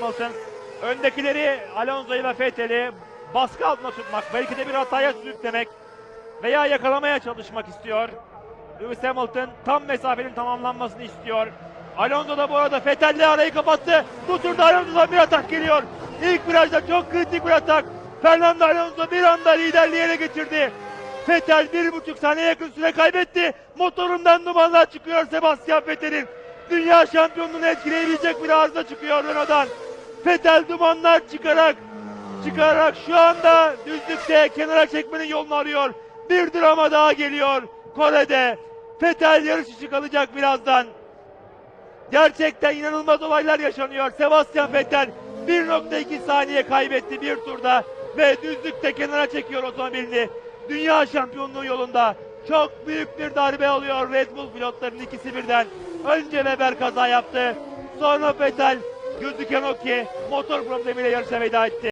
Hamilton öndekileri Alonso'yu ve Vettel'i baskı altında tutmak, belki de bir hataya sürüklemek veya yakalamaya çalışmak istiyor. Lewis Hamilton tam mesafenin tamamlanmasını istiyor. Alonso da bu arada Vettel'le arayı kapattı. Bu turda Alonso'dan bir atak geliyor. İlk virajda çok kritik bir atak. Fernando Alonso bir anda liderliği ele geçirdi. Vettel bir buçuk saniye yakın süre kaybetti. Motorundan dumanlar çıkıyor Sebastian Vettel'in. Dünya şampiyonluğunu etkileyebilecek bir arıza çıkıyor Renault'dan. Vettel dumanlar çıkarak çıkarak şu anda düzlükte kenara çekmenin yolunu arıyor. Bir drama daha geliyor Kore'de. Vettel yarış dışı kalacak birazdan. Gerçekten inanılmaz olaylar yaşanıyor. Sebastian Vettel 1.2 saniye kaybetti bir turda ve düzlükte kenara çekiyor otomobilini. Dünya şampiyonluğu yolunda çok büyük bir darbe alıyor Red Bull pilotlarının ikisi birden. Önce Weber kaza yaptı. Sonra Vettel gözüken o ki motor problemiyle yarışa veda etti.